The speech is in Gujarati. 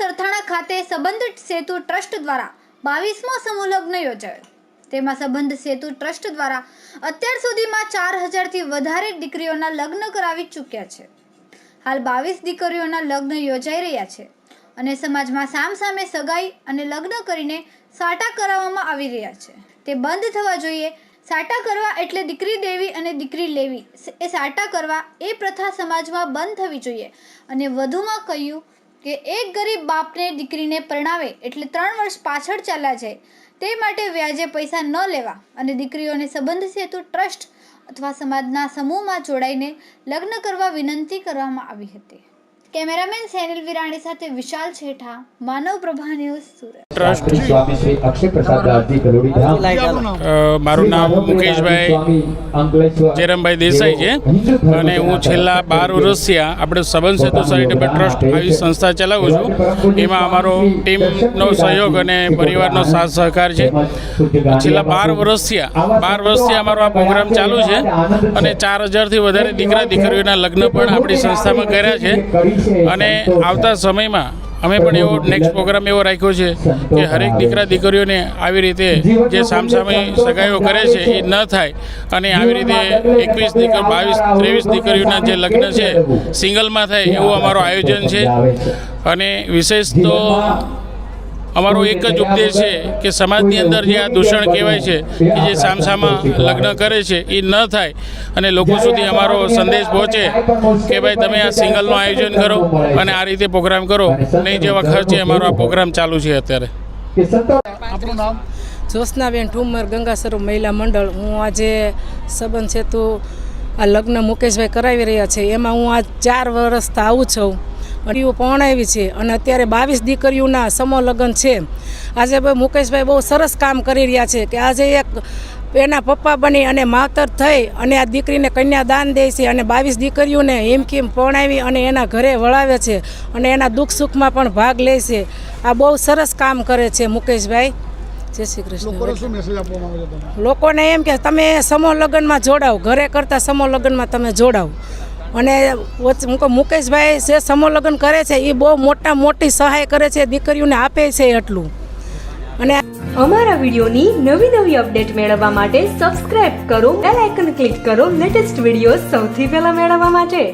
સરથાણા ખાતે સંબંધ સેતુ ટ્રસ્ટ દ્વારા બાવીસમો સમૂહ યોજાયો. તેમાં સંબંધ સેતુ ટ્રસ્ટ દ્વારા અત્યાર સુધીમાં ચાર હજારથી વધારે દીકરીઓના લગ્ન કરાવી ચૂક્યા છે. હાલ બાવીસ દીકરીઓના લગ્ન યોજાઈ રહ્યા છે અને સમાજમાં સામસામે સગાઈ અને લગ્ન કરીને સાટા કરાવવામાં આવી રહ્યા છે. તે બંધ થવા જોઈએ, સાટા કરવા એટલે દીકરી દેવી અને દીકરી લેવી. એ સાટા કરવા એ પ્રથા સમાજમાં બંધ થવી જોઈએ અને વધુમાં કહ્યું કે એક ગરીબ બાપને દીકરીને પરણાવે એટલે ત્રણ વર્ષ પાછળ ચાલ્યા જાય, તે માટે વ્યાજે પૈસા ન લેવા અને દીકરીઓને સંબંધ સેતુ ટ્રસ્ટ અથવા સમાજના સમૂહમાં જોડાઈને લગ્ન કરવા વિનંતી કરવામાં આવી હતી. કેમેરામેન સેનિલ વિરાણી સાથે વિશાલ છેઠા માનવ પ્રભા ન્યૂઝ સુરત. ટ્રસ્ટ. સ્વામી શ્રી અક્ષય પ્રસાદ દાસજી કલોડીધામ ધામ. મારું નામ મુકેશભાઈ જેરમભાઈ ચેરમભાઈ દેસાઈ છે. અને હું છેલ્લા બાર વર્ષથી આપણે સંબંધ સેતુ ચેરિટેબલ ટ્રસ્ટ આવી સંસ્થા ચલાવું છું. એમાં અમારો ટીમનો સહયોગ અને પરિવારનો સાથ સહકાર છે. છેલ્લા બાર વર્ષથી બાર વર્ષથી અમારો આ પ્રોગ્રામ ચાલુ છે અને ચાર હજારથી વધારે દીકરા દીકરીઓના લગ્ન પણ આપણી સંસ્થામાં કર્યા છે. અને આવતા સમયમાં અમે પણ એવો નેક્સ્ટ પ્રોગ્રામ એવો રાખ્યો છે કે હરેક દીકરા દીકરીઓને આવી રીતે જે સામસામે સગાઈઓ કરે છે એ ન થાય અને આવી રીતે એકવીસ દીકરી, બાવીસ, ત્રેવીસ દીકરીઓના જે લગ્ન છે સિંગલમાં થાય એવું અમારું આયોજન છે. અને વિશેષ તો અમારો એક જ ઉપદેશ છે કે સમાજની અંદર જે આ દૂષણ કહેવાય છે કે જે સામસામા લગ્ન કરે છે એ ન થાય. અને લોકો સુધી અમારો સંદેશ પહોંચે કે ભાઈ તમે આ સિંગલનું આયોજન કરો અને આ રીતે પ્રોગ્રામ કરો. નહીં જેવા ખર્ચે અમારો આ પ્રોગ્રામ ચાલુ છે અત્યારે. આપણું નામ? જ્યોત્સનાબેન ઠુમર ગંગાસરો મહિલા મંડળ. હું આજે સંબંધ છે તો આ લગ્ન મુકેશભાઈ કરાવી રહ્યા છે. એમાં હું આ ચાર વર્ષથી આવું છું. દીકરીઓ પરણાવી છે અને અત્યારે બાવીસ દીકરીઓના સમો લગ્ન છે. આજે ભાઈ મુકેશભાઈ બહુ સરસ કામ કરી રહ્યા છે કે આજે એક એના પપ્પા બની અને માતર થઈ અને આ દીકરીને કન્યાદાન દે છે અને બાવીસ દીકરીઓને હિમકીમ પરણાવી અને એના ઘરે વળાવે છે અને એના દુઃખ સુખમાં પણ ભાગ લે છે. આ બહુ સરસ કામ કરે છે મુકેશભાઈ. જય શ્રી કૃષ્ણ. લોકોને એમ કે તમે સમો લગ્નમાં જોડાવ ઘરે કરતાં સમો લગ્નમાં તમે જોડાઓ. અને હું કહું, મુકેશભાઈ જે સમોલગ્ન કરે છે, એ બહુ મોટા મોટી સહાય કરે છે, દીકરીઓને આપે છે એટલું. અને અમારા વિડીયોની નવી નવી અપડેટ મેળવવા માટે સબસ્ક્રાઇબ કરો, બેલ આઇકન ક્લિક કરો, લેટેસ્ટ વીડિયો સૌથી પહેલા મેળવવા માટે.